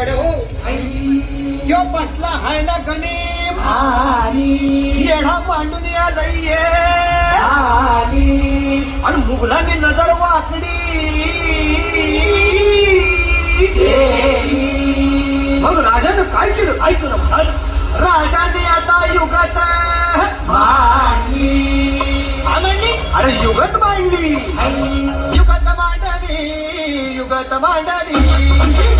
माझ्याकडे हो. यो बसला हाय ना गणिम. येडा मांडून या लई आणि मुघलांनी नजर वाकडी. मग राजानं काय केलं? ऐकलं महाराज राजाने आता युगात अरे युगत मांडली. युगत मांडली. युगत मांडली.